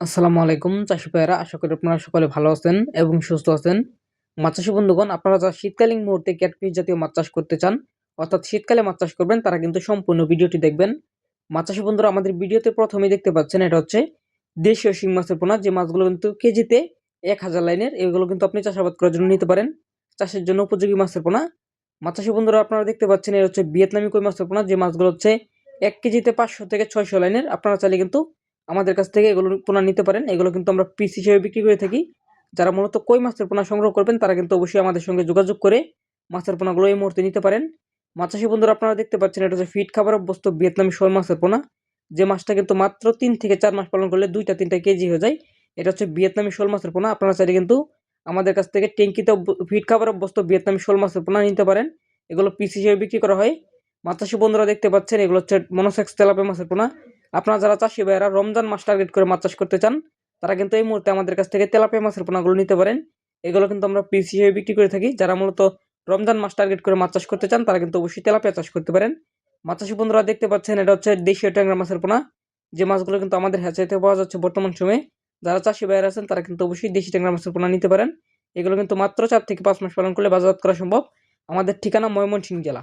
আসসালামু আলাইকুম, চাষি ভাইয়েরা। আশা করি আপনারা সকলে ভালো আছেন এবং সুস্থ আছেন। মাছ চাষি বন্ধুগণ, আপনারা যারা শীতকালীন মুহূর্তে ক্যাটফিশ জাতীয় মাছ চাষ করতে চান, অর্থাৎ শীতকালে মাছ চাষ করবেন, তারা কিন্তু সম্পূর্ণ ভিডিওটি দেখবেন। মাছ চাষি বন্ধুরা, আমাদের ভিডিওতে প্রথমেই দেখতে পাচ্ছেন, এটা হচ্ছে দেশীয় শিং মাছের পোনা। যে মাছগুলো কিন্তু কেজিতে এক হাজার লাইনের, এগুলো কিন্তু আপনি চাষাবাদ করার জন্য নিতে পারেন। চাষের জন্য উপযোগী মাছের পোনা। মাছ চাষি বন্ধুরা, আপনারা দেখতে পাচ্ছেন, এটা হচ্ছে ভিয়েতনামি কই মাছের পোনা। যে মাছগুলো হচ্ছে এক কেজিতে পাঁচশো থেকে ছয়শো লাইনের, আপনারা চাইলে কিন্তু আমাদের কাছ থেকে এগুলো পোনা নিতে পারেন। এগুলো কিন্তু আমরা পিস হিসেবে বিক্রি করে থাকি। যারা মূলত কই মাছের পোনা সংগ্রহ করবেন, তারা কিন্তু অবশ্যই আমাদের সঙ্গে যোগাযোগ করে মাছের পোনাগুলো এই মুহূর্তে নিতে পারেন। মাছাশি বন্ধুরা, আপনারা দেখতে পাচ্ছেন, এটা হচ্ছে ফিট খাবার অভ্যস্ত ভিয়েতনামি শোল মাছের পোনা। যে মাছটা কিন্তু মাত্র তিন থেকে চার মাস পালন করলে দুইটা তিনটা কেজি হয়ে যায়। এটা হচ্ছে ভিয়েতনামি শোল মাছের পোনা। আপনারা চাইলে কিন্তু আমাদের কাছ থেকে ট্যাঙ্কিতে ফিট খাবার অভ্যস্ত ভিয়েতনামি শোল মাছের পোনা নিতে পারেন। এগুলো পিস হিসেবে বিক্রি করা হয়। মাছাশি বন্ধুরা দেখতে পাচ্ছেন, এগুলো হচ্ছে মনোসেক্স তেলাপে মাছের পোনা। আপনারা যারা চাষি ভাইয়েরা রমজান মাস টার্গেট করে মাছ চাষ করতে চান, তারা কিন্তু এই মুহূর্তে আমাদের কাছ থেকে তেলাপিয়া মাছের পোনাগুলো নিতে পারেন। এগুলো কিন্তু আমরা পিস হিসেবে বিক্রি করে থাকি। যারা মূলত রমজান মাস টার্গেট করে মাছ চাষ করতে চান, তারা কিন্তু অবশ্যই তেলাপিয়া চাষ করতে পারেন। মাছ চাষি বন্ধুরা দেখতে পাচ্ছেন, এটা হচ্ছে দেশীয় ট্যাংরা মাছের পোনা। যে মাছগুলো কিন্তু আমাদের হ্যাচাইতে পাওয়া যাচ্ছে বর্তমান সময়ে। যারা চাষি ভাইয়েরা আছেন, তারা কিন্তু অবশ্যই দেশি ট্যাংরা মাছের পোনা নিতে পারেন। এগুলো কিন্তু মাত্র চার থেকে পাঁচ মাস পালন করলে বাজারজাত করা সম্ভব। আমাদের ঠিকানা ময়মনসিংহ জেলা।